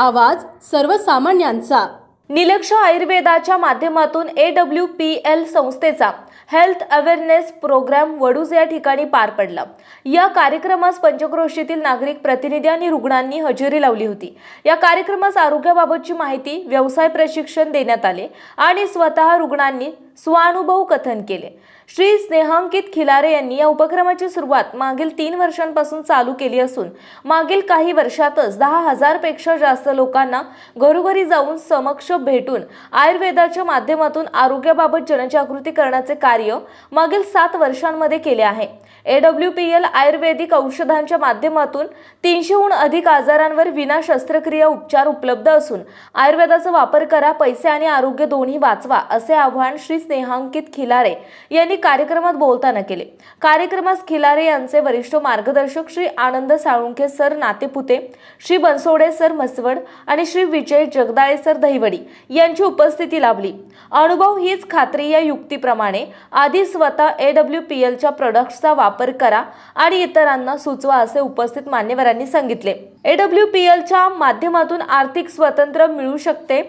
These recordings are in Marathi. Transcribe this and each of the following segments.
आवाज सर्वसामान्यांचा. निलक्ष आयुर्वेदाच्या माध्यमातून ए डब्ल्यू पी एल संस्थेचा हेल्थ अवेअरनेस प्रोग्राम वडूज या ठिकाणी पार पडला. या कार्यक्रमास पंचक्रोशीतील नागरिक प्रतिनिधी आणि रुग्णांनी हजेरी लावली होती. या कार्यक्रमास आरोग्याबाबतची माहिती व्यवसाय प्रशिक्षण देण्यात आले आणि स्वतः रुग्णांनी स्वानुभव कथन केले. श्री स्नेहांकित खिलारे यांनी या उपक्रमाची सुरुवात मागील तीन वर्षांपासून चालू केली असून मागील काही वर्षातच दहा हजारपेक्षा जास्त लोकांना घरोघरी जाऊन समक्ष भेटून आयुर्वेदाच्या माध्यमातून आरोग्याबाबत जनजागृती करण्याचे कार्य मागील सात वर्षांमध्ये केले आहे. A W P L Ayurvedic औषधांच्या माध्यमातून तीनशेहून अधिक आजारांवर विना शस्त्रक्रिया उपचार उपलब्ध असून आयुर्वेदाचा वापर करा पैसे आणि आरोग्य दोन्ही वाचवा असे आवाहन श्री स्नेहांकित खिलारे यांनी कार्यक्रमात बोलताना केले. कार्यक्रमास खिलारे यांचे वरिष्ठ मार्गदर्शक श्री आनंद साळुंखे सर नातेपुते श्री बनसोडे सर म्हसवड आणि श्री विजय जगदाळे सर दहिवडी यांची उपस्थिती लाभली. अनुभव हीच खात्री या युक्तीप्रमाणे आधी स्वतः ए डब्ल्यू पी एलच्या प्रोडक्ट्सचा वापर करा आणि इतरांना सुचवा असे उपस्थित मान्यवरांनी सांगितले. ए डब्ल्यू पी एलच्या माध्यमातून आर्थिक स्वातंत्र्य मिळू शकते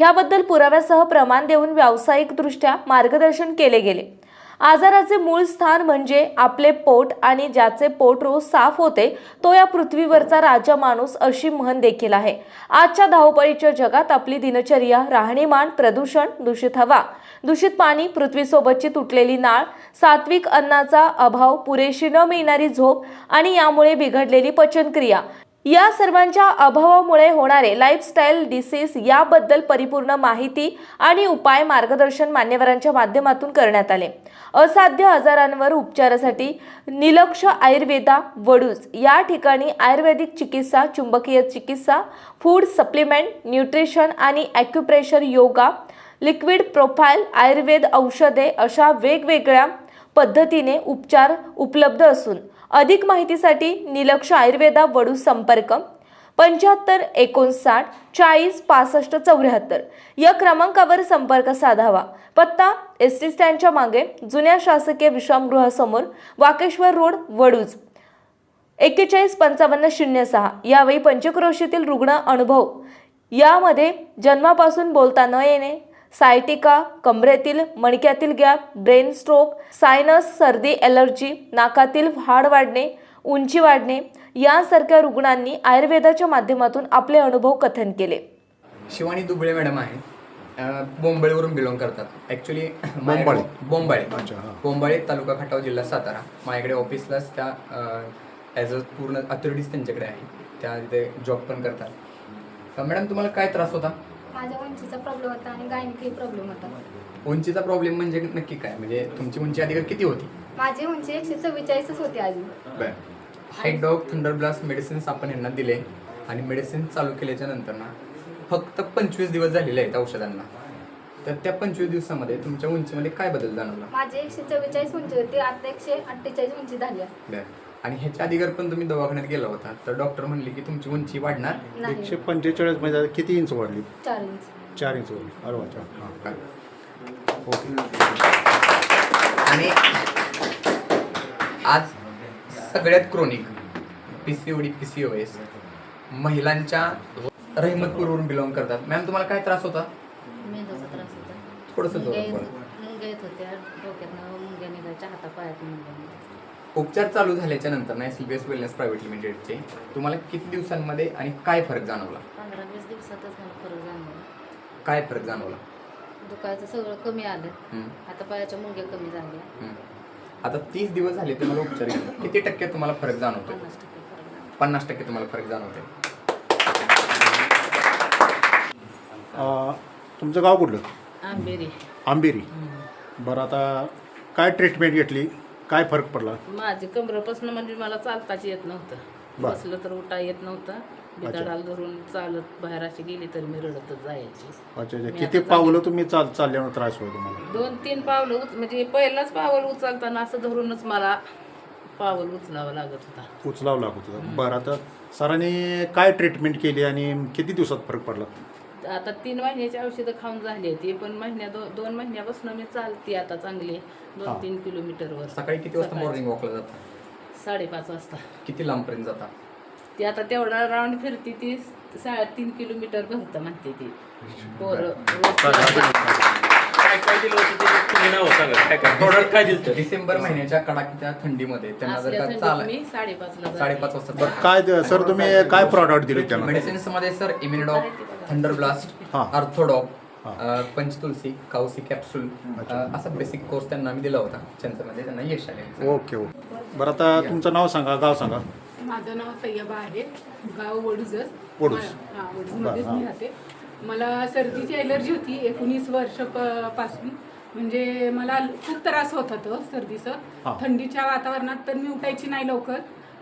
ह्याबद्दल पुराव्यासह प्रमाण देऊन व्यावसायिकदृष्ट्या मार्गदर्शन केले गेले. आजाराचे मूळ स्थान म्हणजे आपले पोट आणि ज्याचे पोट रोज साफ होते तो या पृथ्वीवरचा राजा माणूस अशी म्हण देखील आहे. आजच्या धावपळीच्या जगात आपली दिनचर्या राहणीमान प्रदूषण दूषित हवा. दूषित पाणी पृथ्वीसोबतची तुटलेली नाळ सात्विक अन्नाचा अभाव पुरेशी न मिळणारी झोप आणि यामुळे बिघडलेली पचनक्रिया. या सर्वांच्या अभावामुळे होणारे लाईफस्टाईल डिसीज याबद्दल परिपूर्ण माहिती आणि उपाय मार्गदर्शन मान्यवरांच्या माध्यमातून करण्यात आले. असाध्य आजारांवर उपचारासाठी निलक्ष आयुर्वेदा वडूज या ठिकाणी आयुर्वेदिक चिकित्सा चुंबकीय चिकित्सा फूड सप्लिमेंट न्यूट्रिशन आणि acupressure yoga liquid profile Ayurveda औषधे अशा वेगवेगळ्या पद्धतीने उपचार उपलब्ध असून अधिक माहितीसाठी निलक्ष आयुर्वेदा वडू संपर्क पंच्याहत्तर एकोणसाठ चाळीस पासष्ट चौऱ्याहत्तर. या क्रमांकावर संपर्क साधावा. पत्ता एस टी स्टँडच्या मागे जुन्या शासकीय विश्रामगृहासमोर वाकेश्वर रोड वडूज. एक्केचाळीस पंचावन्न शून्य सहा. यावेळी पंचक्रोशीतील रुग्ण अनुभव. यामध्ये जन्मापासून बोलता न येणे सायटिका कमरेतील मणक्यातील गॅप ब्रेन स्ट्रोक सायनस सर्दी एलर्जी नाकातील हाड वाढणे उंची वाढणे यासारख्या रुग्णांनी आयुर्वेदाच्या माध्यमातून आपले अनुभव कथन केले. शिवानी दुबळे मॅडम आहे बोंबळेवरून बिलॉंग करतात. ॲक्च्युली बोंबाळे. बोंबाळे. अच्छा. बोंबाळे तालुका खटाव जिल्हा सातारा. माझ्याकडे ऑफिसलाच त्या ॲज अ पूर्ण अथॉरिटीज त्यांच्याकडे आहे. त्या तिथे जॉब पण करतात. मॅडम तुम्हाला काय त्रास होता? माझ्या उंचीचा प्रॉब्लेम होता आणि गायनिकही प्रॉब्लेम होता. उंचीचा प्रॉब्लेम म्हणजे नक्की काय? म्हणजे तुमची उंची अधिकार किती होती? माझी उंची एकशे चव्वेचाळीसच होती अजून बरं. Height dog thunder blast medicines आपण यांना दिले आणि मेडिसिन चालू केल्याच्यानंतर ना फक्त पंचवीस दिवस झालेले आहेत औषधांना. तर त्या पंचवीस दिवसामध्ये तुमच्या उंचीमध्ये काय बदल जाणवला? माझी एकशे चव्वेचाळीस उंची होती आता एकशे अठ्ठेचाळीस उंची झाली आहे. बरं. आणि ह्याच्या अधिकार पण तुम्ही दवाखान्यात गेला होता. तर डॉक्टर म्हणले की तुमची उंची वाढणार. नाही. एकशे पंचेचाळीस म्हणजे आता किती इंच वाढली? चार इंच. चार इंच वाढली. अरे वा हां. काय ओके. आणि आज सगळ्यात chronic P C O D P C O S महिलांच्या रहिमतपूरवरून बिलॉंग करतात. मॅम तुम्हाला काय त्रास होता? मेंदूचा त्रास होता. थोडंसं मुंग्या जोरात येत बोला. मुंग्या येत होत्या. डोक्यातनं मुंग्या निघायच्या हातापायात मुंग्या निघायच्या. उपचार चालू झाल्याच्यानंतर ना S B S wellness private लिमिटेडचे तुम्हाला किती दिवसांमध्ये आणि काय फरक जाणवला? पंधरा वीस दिवसातच मला फरक जाणवला. काय फरक जाणवला? दुखायचं सगळं कमी आलं. हम्म, हातापायाच्या मुंग्या कमी झाल्या. हम्म. आता तीस दिवस झाले तुम्हाला उपचार घेतला किती टक्के तुम्हाला फरक जाणवतो पन्नास टक्के फरक जाणवला पन्नास टक्के तुम्हाला फरक जाणवतोय. अं, तुमचं गाव कुठलं? आंबेरी. आंबेरी. बरं आता काय ट्रीटमेंट घेतली? काय फरक पडला? माझी कमरेपासून म्हणजे मला चालताच येत नव्हतं. बर. बसलं तर उठा येत नव्हतं. बिदाडाला धरून चालत बाहेर अशी गेली तर मी रडतच जायची. अच्छा किती पावलं तुम्ही चाल चालल्यानं त्रास होतो तुम्हाला? दोन तीन पावलं उच म्हणजे पहिलाच पावल उचलताना असं धरूनच मला पावल उचलावं लागत होता. उचलावं लागत होतं. बरं आता सरांनी काय ट्रीटमेंट केली आणि किती दिवसात फरक पडला? आता तीन महिन्याची औषधं खाऊन झाली ती पण महिन्या दो, दोन महिन्यापासून मी चालते आता चांगली. दोन तीन किलोमीटरवर सकाळी किती वाजता. मॉर्निंग वॉकला जाता? साडेपाच वाजता. किती लांबपर्यंत जाता? ती आता तेवढा राऊंड फिरती ती साडेतीन किलोमीटर भरतं म्हणते ती. पोरं होतं होतं? डिसेंबर महिन्याच्या कडाकीच्या थंडीमध्ये त्यांना जर का. साडेपाच वाजता बरं काय सर तुम्ही काय प्रॉडक्ट दिले मेडिसिन्समध्ये सर इम्युनिडॉक थंडर ब्लास्ट हा. अर्थोडॉक. पंचतुलसी काउसी कॅप्सूल असा बेसिक कोर्स त्यांना आम्ही दिला होता त्यांच्यामध्ये. त्यांना यश आले ओके ओके. बरं आता तुमचं नाव सांगा गाव सांगा. माझं नाव तय्यबा आहे. गाव वडूजच वडूज. मला- हा वडूजमध्येच मी. राहते. मला सर्दीची ॲलर्जी होती एकोणीस वर्ष प- पासून. म्हणजे मला खूप त्रास होत होतं हा. सर्दीचं थंडीच्या वातावरणात तर मी उठायची नाही लवकर.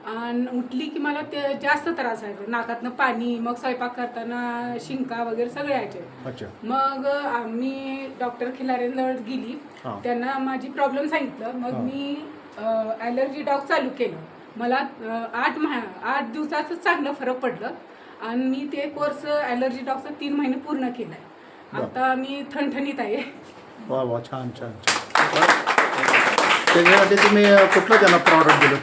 आणि उठली की मला ते जास्त त्रास व्हायचा. नाकातनं पाणी मग स्वयंपाक करताना शिंका वगैरे सगळे यायचे. मग आम्ही डॉक्टर खिलारेंजवळ गेली. त्यांना माझी प्रॉब्लेम सांगितलं. मग. मी ॲलर्जी डॉग चालू केलं. मला आठ मह आठ दिवसाचं चांगलं फरक पडलं. आणि मी ते कोर्स ॲलर्जी डॉगचा तीन महिने पूर्ण केलाय. आता मी ठणठणीत आहे. वा वा छान छान छान. त्याच्यासाठी तुम्ही कुठलं त्यांना प्रॉडक्ट दिलं?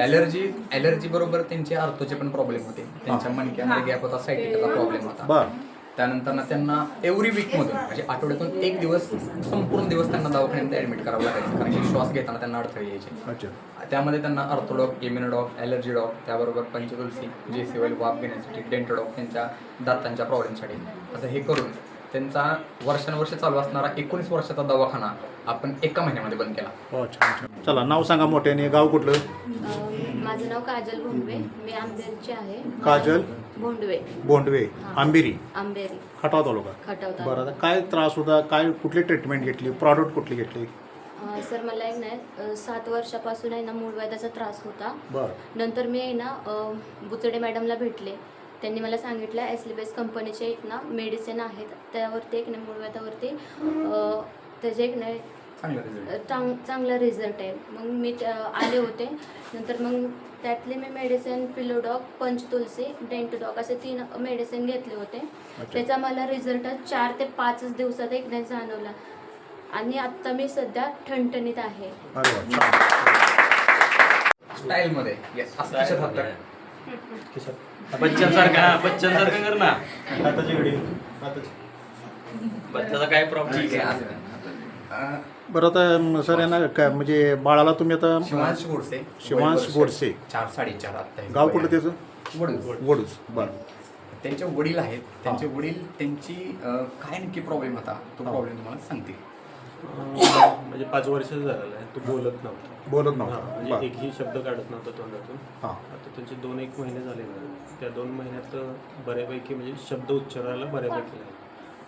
ॲलर्जी ॲलर्जी बरोबर त्यांचे आर्थोचे पण प्रॉब्लेम होते. त्यांच्या मणक्यामध्ये गॅप होता सायटिकाचा प्रॉब्लेम होता. बरं. त्यानंतर ना त्यांना एव्हरी वीक मधून म्हणजे आठवड्यातून एक दिवस संपूर्ण दिवस त्यांना दवाखान्यात ऍडमिट करावं लागायचं. कारण की श्वास घेताना त्यांना अडथळे यायचे. अच्छा. त्यामध्ये त्यांना अर्थोडॉक इम्युनोडॉक ॲलर्जी डॉक त्याबरोबर पंचतुलसी जे सिवल वाफ घेण्यासाठी डेंटोडॉक त्यांच्या दातांच्या प्रॉब्लेमसाठी असं हे करून त्यांचा वर्षानुवर्ष चालू असणारा एकोणीस वर्षाचा दवाखाना आपण एका महिन्यामध्ये बंद केला. हो छान छान. चला नाव सांगा मोठ्याने. गाव कुठलं? अं, माझं नाव काजल भोंडवे. मी आंबेरची आहे. काजल? भोंडवे. बोंडवे आंबिरी? आंबेरी. खटाव तालुका? खटाव तालुका. बरं आता काय त्रास होता? काय कुठली ट्रीटमेंट घेतली? प्रॉडक्ट कुठली घेतली? सर मला एक नाही अं, सात वर्षापासून आहे ना मूळव्याधाचा त्रास होता. बरं. नंतर मी आहे ना अं, बुचडे मॅडमला भेटले. त्यांनी मला सांगितलं एसलीबेस कंपनीचे एक ना मेडिसिन आहेत त्यावरती एक नाही मूळव्याधावरती अं, त्याचे एक नाही रिझल्ट चांग चांगला रिझल्ट आहे. मग मी त्या- आले होते. नंतर मग त्यातले मी मेडिसिन पिलोडॉक पंचतुलसी डेंटोडॉक असे तीन मेडिसिन घेतले होते. त्याचा मला रिझल्ट चार ते पाचच दिवसात एक नाही जाणवला. आणि आत्ता मी सध्या ठणठणीत आहे. स्टाईलमध्ये टाक. बच्चांसारखं हा बच्चांसारखं कर ना. बच्चाचा काय प्रॉब्लेम ठीक आहे बरं आता सर यांना काय म्हणजे बाळाला तुम्ही आता शिवांश गोडसे. शिवांश गोडसे. चार साडेचार आता हे गाव कुठलं. त्याचं? वडूज वडूज बरं. त्यांचे वडील आहेत. त्यांचे वडील त्यांची अं, काय नक्की प्रॉब्लेम होता तो प्रॉब्लेम तुम्हाला सांगतील. म्हणजे पाच वर्ष झालेलं आहे. तो बोलत नव्हता. बोलत हा, नव्हता म्हणजे बरं. एकही शब्द काढत नव्हता तोंडातून. हां. आता त्यांचे दोन एक महिने झाले ना. त्या दोन महिन्यात बऱ्यापैकी म्हणजे शब्द उच्चारायला बऱ्यापैकी लागले.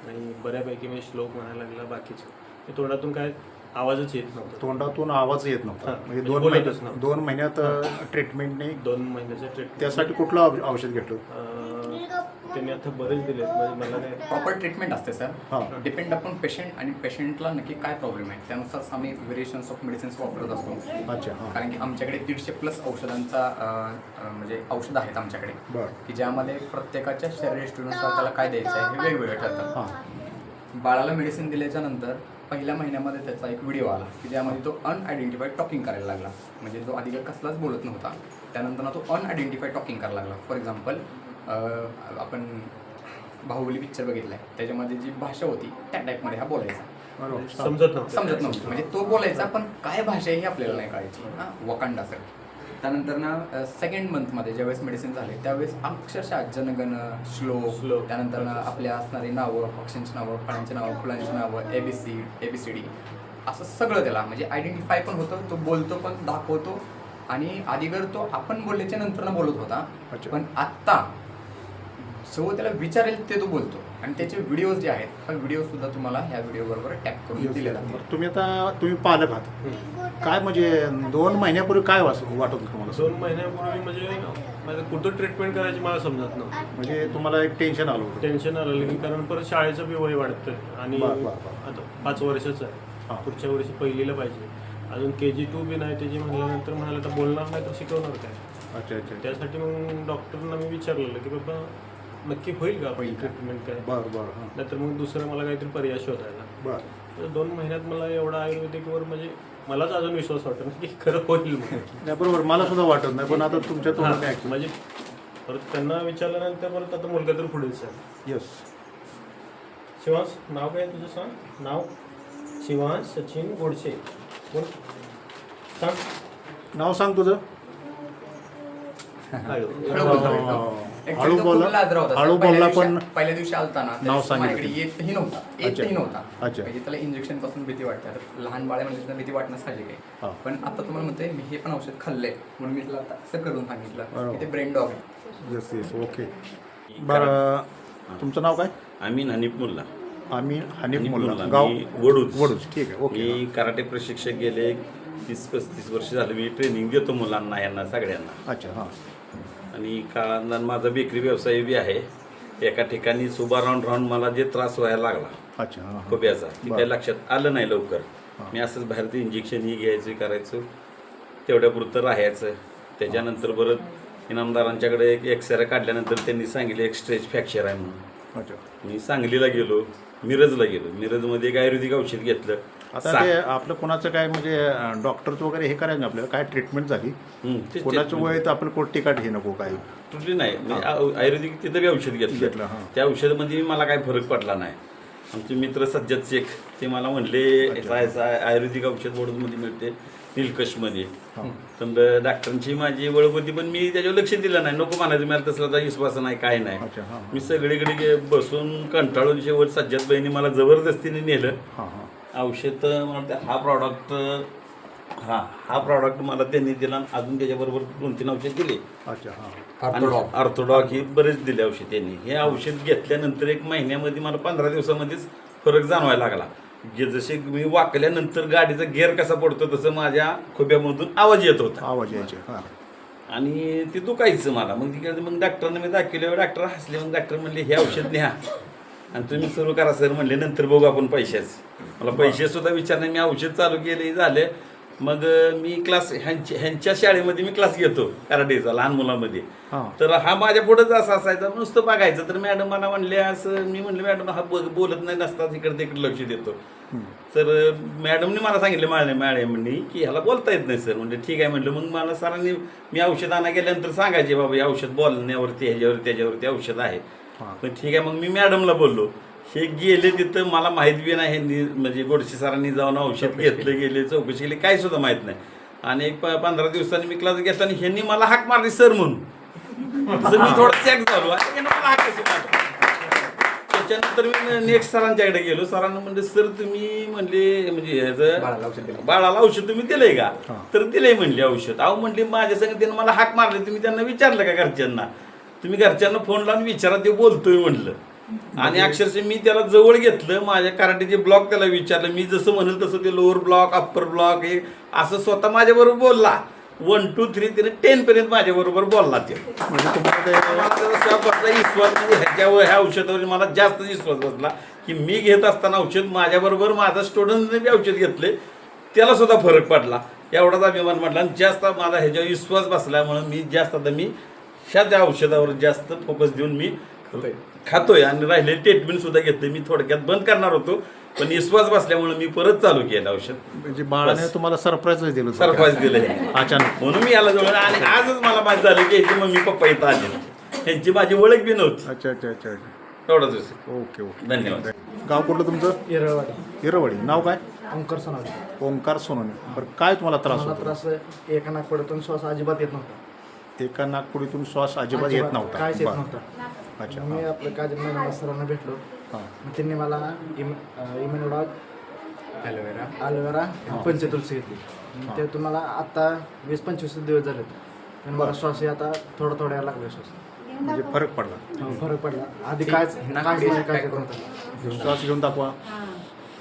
आणि बऱ्यापैकी म्हणजे श्लोक म्हणायला लागला बाकीचे. ते तोंडातून काय आवाजच येत नव्हता. तोंडातून आवाज येत नव्हता. हां, म्हणजे म्हणजे दोन बोलतच महिन्यात नव्हतं. दोन महिन्यात ट्रीटमेंटने दोन महिन्याचं ट्रीटमेंट त्यासाठी कुठलं औ- औषध घेतलं? त्यांनी आता बरेच दिले म्हणजे मला काय प्रॉपर ट्रीटमेंट असते हां. सर डिपेंड आपण पेशंट आणि पेशंटला नक्की काय प्रॉब्लेम आहे. त्यानुसार आम्ही व्हेरिएशन्स ऑफ मेडिसिन्स वापरत असतो. अच्छा हां. कारण की आमच्याकडे दीडशे प्लस औषधांचा अं, अं, म्हणजे औषध आहेत आमच्याकडे. बरं. की ज्यामध्ये प्रत्येकाच्या शरीरयष्टीनुसार त्याला काय द्यायचं आहे हे वेगवेगळे ठरतात हां. बाळाला मेडिसिन दिल्याच्या नंतर पहिल्या महिन्यामध्ये त्याचा एक व्हिडिओ आला की ज्यामध्ये तो अनआयडेंटिफाईड टॉकिंग करायला लागला. म्हणजे जो आधी काही कसलाच बोलत नव्हता. त्यानंतर तो अनआयडेंटिफाईड टॉकिंग करायला लागला. फॉर एक्झाम्पल आपण बाहुबली पिक्चर बघितलाय. त्याच्यामध्ये जी भाषा होती त्या टाईपमध्ये हा बोलायचा. बरोबर. समजत नव्हतं. समजत नव्हतं. म्हणजे तो बोलायचा पण काय भाषा आहे हे आपल्याला नाही कळायची. हा वकांडा सर त्यानंतर ना सेकंड मंथमध्ये ज्यावेळेस मेडिसिन झाले त्यावेळेस अक्षरशः जनगण श्लोक श्लोक. त्यानंतर ना आपल्या असणारी नावं पक्ष्यांची नावं फळांची नावं फुलांची नावं A B C A B C D असं सगळं त्याला म्हणजे आयडेंटिफाय पण होतं तो बोलतो पण दाखवतो आणि आधीगर तो आपण बोलल्याच्या नंतर ना बोलत होता. पण आत्ता सो त्याला विचारेल ते तो बोलतो. आणि त्याचे व्हिडिओज जे आहेत हा व्हिडिओ सुद्धा तुम्हाला ह्या व्हिडिओ बरोबर टॅप करून दिले जातील. बरं, तुम्ही आता तुम्ही पालक आहात. काय म्हणजे दोन महिन्यापूर्वी काय वास वाटत होतं तुम्हाला? दोन महिन्यापूर्वी म्हणजे माझं कुठं ट्रीटमेंट करायची मला समजत नव्हतं. म्हणजे तुम्हाला एक टेन्शन आलं होतं. टेन्शन आलं की कारण परत शाळेचं बी वय वाढतं आणि. आता पाच वर्षाचं हां. आहे पुढच्या वर्षी पहिलीला पाहिजे. अजून के जी टू बी नाही त्याची म्हणल्यानंतर म्हणाला आता बोलणार नाही तर शिकवणार काय? अच्छा अच्छा. त्यासाठी मग डॉक्टरांना मी विचारलेलं की बाबा नक्की होईल का होईल. का? ट्रीटमेंट काय बरं बरं हां. नाहीतर मग दुसरं मला काहीतरी पर्याय शोधायला. बरं. तर दोन महिन्यात मला एवढा आयुर्वेदिकवर म्हणजे मलाच अजून विश्वास वाटत नाही की खरं होईल म्हणून. नाही बरोबर. मला सुद्धा वाटत नाही पण आता तुमच्या तोंडाने ऐकलं. म्हणजे परत त्यांना विचारल्यानंतर परत आता मुलगा तर पुढेच आहे येस शिवांश नाव काय आहे तुझं सांग? नाव? शिवांश सचिन गोडसे. कोण? सांग. नाव सांग तुझं हॅलो हळू बोलतो हळू रे तो. हळू Actually तो बोला. खूप लाजरा होता. हळू पहिल्या बोलला दिवशी- पण पहिल्या दिवशी आलता ना नाव सांगितलं. येतही नव्हता. येतही अच्छा. नव्हता. म्हणजे त्याला इंजेक्शनपासून भीती वाटते. लहान बाळ म्हणजे भीती वाटणं साहजिक हा. आहे पण आता तुम्हाला म्हणते मी हे पण औषध खाल्लंय. म्हणून मी तुला आता असं करून सांगितलं ते ब्रेन डॉग आहे. येस येस ओके बरं तुमचं नाव काय? आम्ही हनीफ मुल्ला. आम्ही हनीफ मुल्ला. गाव वडूज. वडूज. ठीक आहे ओके मी कराटे प्रशिक्षक गेले तीस पस्तीस वर्ष झालं. मी ट्रेनिंग देतो मुलांना यांना सगळ्यांना. अच्छा हां. आणि का माझा बेकरी व्यवसाय बी आहे. एका ठिकाणी सुबा राऊंड राऊंड मला जे त्रास व्हायला लागला. अच्छा हां हां. खोब्याचा ते. काही लक्षात आलं नाही लवकर. मी असंच बाहेर ते इंजेक्शन ही घ्यायचं करायचं. तेवढ्यापुरतं राहायचं. त्याच्यानंतर परत इनामदारांच्याकडे एक एक्सरे काढल्यानंतर त्यांनी सांगितले एक स्ट्रेच फ्रॅक्चर आहे म्हणून. अच्छा. मी सांगलीला गेलो मिरजला गेलो. मिरजमध्ये एक आयुर्वेदिक औषध घेतलं. आता ते आपलं कोणाचं काय म्हणजे डॉक्टरचं वगैरे हे करायचं आपल्याला. काय ट्रीटमेंट झाली? कोणाचं. वय तर आपण कोण टिकाट हे नको काय तुटली नाही. म्हणजे आयुर्वेदिक तिथं बी औषध घेतलं, घेतलं. त्या औषधामध्ये मला काही फरक पडला नाही. आमचे मित्र सज्जद शेख ते मला म्हणले अच्छा. "याचं- याचं आयुर्वेदिक औषध बोर्डमध्ये मिळते निलकशमध्ये तर डॉक्टरांची माझी ओळख होती पण मी त्याच्यावर लक्ष दिलं नाही. नको म्हणायचं मला तसला विश्वास नाही काय नाही. मी सगळीकडे बसून कंटाळून शेवट सज्जद बहिणी मला जबरदस्तीने नेलं. औषध मला वाटतं हा प्रॉडक्ट हा हा प्रॉडक्ट मला त्यांनी दिला आणि अजून त्याच्याबरोबर दोन तीन औषध दिले. अच्छा हां. ऑर्थोडॉक ही बरेच दिले औषध त्यांनी. हे औषध घेतल्यानंतर एक महिन्यामध्ये मला पंधरा दिवसामध्येच फरक जाणवायला लागला. जे जसे मी वाकल्यानंतर गाडीचा गेअर कसा पडतो तसं माझ्या खोब्यामधून आवाज येत होता. आवाज यायचे हां. आणि ते दुखायचं मला. मग तिकडे मग डॉक्टरने मी दाखवले डॉक्टर हसले. मग डॉक्टर म्हणले हे औषध न्या. आणि तुम्ही सुरू करा सर म्हणले नंतर बघू आपण पैशाच. मला पैसे सुद्धा विचारणे मी औषध चालू केले झाले. मग मी क्लास ह्यांच्या ह्यांच्या शाळेमध्ये मी क्लास घेतो कराटेचा लहान मुलांमध्ये. तर हा माझ्या पुढेच असं असायचा नुसतं बघायचं. तर मॅडम मला म्हणले असं मी म्हणले मॅडम हा बोलत नाही नसतात इकडे तिकडे लक्ष देतो. तर मॅडमने मला सांगितलं मॅडम मॅडमनी की ह्याला बोलता येत नाही सर. म्हणजे ठीक आहे म्हटलं मग मला सरांनी मी औषध आणा गेल्यानंतर सांगायचे बाबा हे औषध बोलण्यावरती ह्याच्यावरती त्याच्यावरती औषध आहे. पण ठीक आहे मग मी मॅडमला बोललो. हे गेले तिथं मला माहीत बी नाही ह्यांनी म्हणजे गोडसे सरांनी जाऊन औषध घेतलं गेले चौकशी केली काही सुद्धा माहीत नाही. आणि एक प- पंधरा दिवसांनी मी क्लास घेतला आणि ह्यांनी मला हाक मारली सर म्हणून. तसं मी थोडं चॅक झालो. आणि ह्यानं मला हाक कशी मारली? त्याच्यानंतर मी नेक्स्ट सरांच्याकडे गेलो. सरांना म्हणले सर तुम्ही म्हणले म्हणजे बाळाला ह्याचं औषध दिलं. बाळाला औषध तुम्ही दिलंय का? हां. तर दिलंय म्हणले औषध. अहो म्हणले माझ्या संग त्यानं मला हाक मारले तुम्ही त्यांना विचारलं का घरच्यांना? तुम्ही घरच्यांना फोन लावून विचारा ते बोलतोय म्हणलं. आणि अक्षरशः मी त्याला जवळ घेतलं माझ्या कराटेचे ब्लॉक त्याला विचारलं मी जसं म्हणेल तसं ते लोअर ब्लॉक अप्पर ब्लॉक हे असं स्वतः माझ्याबरोबर बोलला. वन टू थ्री त्याने टेन पर्यंत माझ्याबरोबर बोलला ते. म्हणजे तुम्हाला ते बसला विश्वास म्हणजे ह्याच्यावर ह्या औषधावर मला जास्त विश्वास बसला की मी घेत असताना औषध माझ्याबरोबर माझा स्टुडंटने बी औषध घेतले त्याला सुद्धा फरक पडला. एवढाच अभिमान म्हटला आणि जास्त माझा ह्याच्यावर विश्वास बसल्यामुळे मी जास्त आता मी ह्या त्या औषधावर जास्त फोकस देऊन मी खातोय. आणि राहिले ट्रीटमेंट सुद्धा घेतले मी थोडक्यात बंद करणार होतो. पण विश्वास बसल्यामुळे मी परत चालू केलं औषध. म्हणजे बाळाने. तुम्हाला सरप्राईज दिलं. सरप्राईज दिलं. अचानक. म्हणून मी याला जवळ. आणि आजच मला माहीत झालं की ह्याची मम्मी पप्पा इथं आले. ह्यांची माझी ओळख बी नव्हती. अच्छा अच्छा अच्छा अच्छा. तेवढंच विषय. Okay okay. धन्यवाद. गाव कुठलं तुमचं? येरळवाडी. हिरवडी नाव काय? ओंकार सोनावडी ओंकार सोनवणे. बरं काय तुम्हाला त्रास होतो? त्रास एका नागपुरातून श्वास अजिबात येत नव्हता. एका नागपुडीतून श्वास अजिबात येत नव्हता. काहीच येत बरं. नव्हता. अच्छा. मग मी आपलं काजल मॅडम सरांना भेटलो. हां. मग त्यांनी मला इम इम्युनोडॉग ॲलोवेरा ॲलोवेरा पंचतुलसी घेतली. मग ते तुम्हाला आत्ता वीस पंचवीस दिवस झाले पण मला श्वास हे आता थोडा थोडा यायला लागला श्वास. म्हणजे फरक पडला. हो, फरक पडला. आधी कायच नाही, pack नव्हतं श्वास घेऊन दाखवा.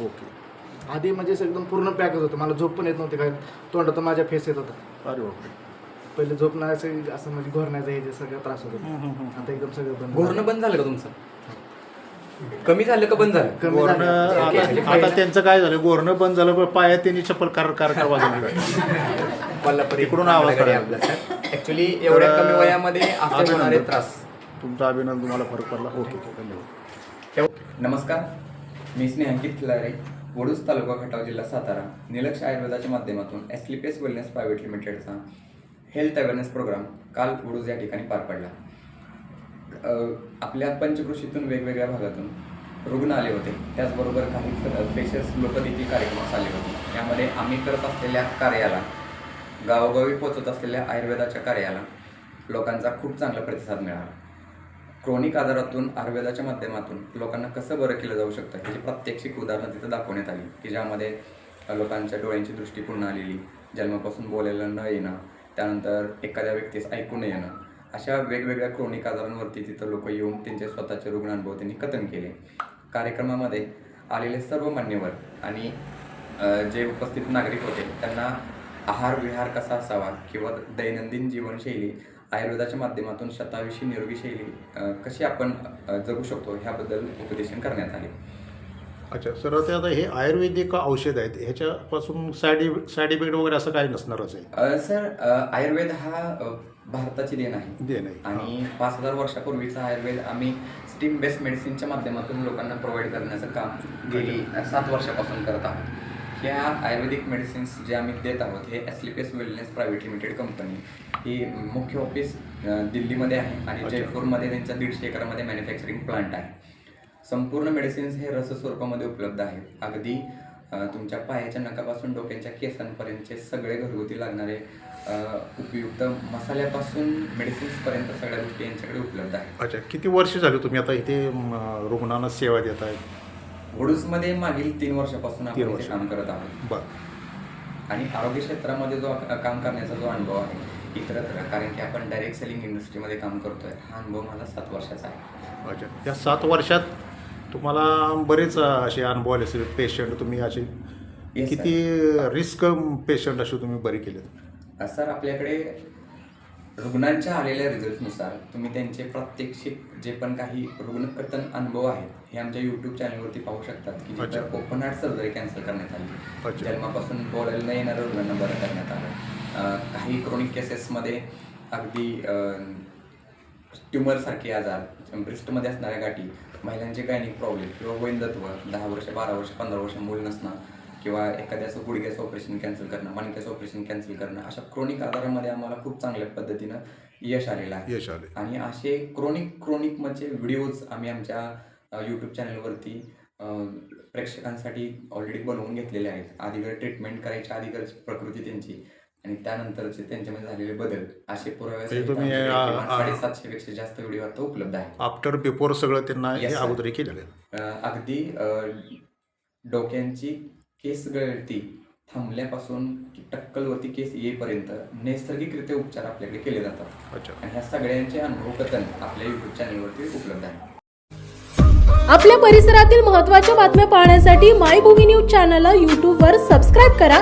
ओके. आधी म्हणजे असं एकदम पूर्ण पॅकच होतं. मला झोप पण येत नव्हती. काय तोंडात माझ्या फेस येत होता. अरे बापरे. पहिले झोप नाही असं असं म्हणजे घोरण्याचं हे जे सगळं त्रास होत आता एकदम सगळं बंद घोरणं बंद झालं का तुमचं? कमी झालं का बंद झालं? कमी गोरणं झालं. आता आता त्यांचं काय झालं? गोरणं बंद झालं पण पायात त्यांनी चप्पल कार कार कार वाजवली कोल्हापुरी इकडून आवाज. ऍक्च्युली एवढ्या तर, कमी वयामध्ये असे अभिनंदन. होणारे त्रास. तुमचा अभिनंदन तुम्हाला फरक पडला. ओके धन्यवाद. नमस्कार. मी स्नेहांकित खिलारे वडूज तालुका खटाव जिल्हा सातारा. निलक्ष आयुर्वेदाच्या माध्यमातून एस्लिपेस वेलनेस प्रायव्हेट लिमिटेडचा हेल्थ अवेअरनेस प्रोग्राम काल वडूज या ठिकाणी पार पडला. आपल्या पंचकृषीतून वेगवेगळ्या भागातून रुग्ण आले होते. त्याचबरोबर काही स्पेशल्स लोक देखील कार्यक्रमास आले होते. यामध्ये आम्ही करत असलेल्या कार्याला गावोगावी पोचत असलेल्या आयुर्वेदाच्या कार्याला लोकांचा खूप चांगला प्रतिसाद मिळाला. क्रोनिक आजारातून आयुर्वेदाच्या माध्यमातून लोकांना कसं बरं केलं जाऊ शकतं ह्याची प्रात्यक्षिक उदाहरणं तिथं दाखवण्यात आली की ज्यामध्ये लोकांच्या डोळ्यांची दृष्टी पुन्हा आलेली जन्मापासून बोलायला न येणं त्यानंतर एखाद्या व्यक्तीस ऐकू न येणं. अशा वेगवेगळ्या क्रोनिक आजारांवरती तिथं लोक येऊन त्यांचे स्वतःचे रुग्ण अनुभव त्यांनी कथन केले. कार्यक्रमामध्ये आलेले सर्व मान्यवर आणि जे उपस्थित नागरिक होते त्यांना आहार विहार कसा असावा किंवा दैनंदिन जीवनशैली आयुर्वेदाच्या माध्यमातून शताविषयी निरोगी शैली कशी आपण जगू शकतो ह्याबद्दल उपदेशन करण्यात आले. अच्छा सर ते आता हे आयुर्वेदिक औषध आहेत ह्याच्यापासून साईड साईड इफेक्ट वगैरे असं काही नसणारच आहे? अ, सर अ, आयुर्वेद हा अ, भारताची देण आहे. देण आहे. आणि पाच हजार वर्षापूर्वीचा आयुर्वेद आम्ही स्टीम बेस्ड मेडिसिनच्या माध्यमातून लोकांना प्रोव्हाइड करण्याचं काम गेली अ, सात वर्षापासून करत आहोत. ह्या आयुर्वेदिक मेडिसिन्स जे आम्ही देत आहोत हे SLPS wellness private limited company ही मुख्य ऑफिस अ, दिल्लीमध्ये आहे. आणि जयपूरमध्ये त्यांच्या दीडशे एकरामध्ये मॅन्युफॅक्चरिंग प्लांट आहे. संपूर्ण मेडिसिन्स हे रस स्वरूपामध्ये उपलब्ध आहेत. अगदी तुमच्या पायाच्या नखापासून डोक्याच्या केसांपर्यंतचे सगळे घरगुती लागणारे उपयुक्त मसाल्यापासून मेडिसिन्सपर्यंत सगळ्या गोष्टी यांच्याकडे उपलब्ध आहेत. अच्छा किती वर्ष झाली तुम्ही आता इथे रुग्णांना सेवा देत आहेत? वडूसमध्ये मागील तीन वर्षापासून आपण. काम करत आहोत. बरं. आणि आरोग्य क्षेत्रामध्ये जो काम करण्याचा जो अनुभव आहे इतरत्र कारण की आपण डायरेक्ट सेलिंग इंडस्ट्रीमध्ये काम करतोय हा अनुभव मला सात वर्षाचा आहे. अच्छा या सात वर्षात तुम्हाला बरेच असे अनुभव आले असेल पेशंट तुम्ही असे. Yes, किती रिस्क पेशंट असे तुम्ही बरे केलेत? अ, सर आपल्याकडे रुग्णांच्या आलेल्या रिझल्टनुसार तुम्ही त्यांचे प्रात्यक्षिक जे पण काही रुग्णकथन अनुभव आहेत हे आमच्या यूट्यूब चॅनलवरती पाहू शकतात की अच्छा. जिथे ओपन हार्ट सर्जरी कॅन्सल करण्यात आली. अच्छा. जन्मापासून बोलायला न येणाऱ्या रुग्णांना बरं करण्यात आलं. अ, काही क्रोनिक केसेसमध्ये अगदी ट्युमरसारखे आजार ब्रिस्टमध्ये असणाऱ्या गाठी महिलांचे गायनिक प्रॉब्लेम किंवा वैंदत्व दहा वर्ष बारा वर्ष पंधरा वर्ष मूल नसणं किंवा एखाद्याचं गुडघ्याचं ऑपरेशन कॅन्सल करणं मणक्याचं ऑपरेशन कॅन्सल करणं अशा क्रोनिक आजारामध्ये आम्हाला खूप चांगल्या पद्धतीनं यश आलेलं आहे. यश आले आणि असे क्रोनिक क्रोनिक म्हणजे व्हिडिओज आम्ही आमच्या यूट्यूब चॅनलवरती प्रेक्षकांसाठी ऑलरेडी बनवून घेतलेले आहेत. आधीकडे ट्रीटमेंट करायच्या अगोदरची प्रकृती त्यांची आणि त्यानंतरचे त्यांच्यामध्ये झालेले बदल असे म्हणजे तुम्ही, आ- आ- साडेसातशे पेक्षा जास्त व्हिडिओ आता उपलब्ध आहेत. आफ्टर बिफोर सगळं त्यांना हे. अगोदर केलेलं आहे. अगदी डोक्यांची केस गळती थांबल्यापासून की टक्कलवरती केस येईपर्यंत नैसर्गिकरित्या उपचार आपल्याकडे केले जातात. आणि ह्या सगळ्यांचे अनुभव कथन आपल्या युट्यूब चॅनलवरती उपलब्ध आहे आपल्या परिसरातील महत्त्वाच्या बातम्या पाहण्यासाठी मायभूमी न्यूज चॅनलला यूट्यूबवर सबस्क्राईब करा.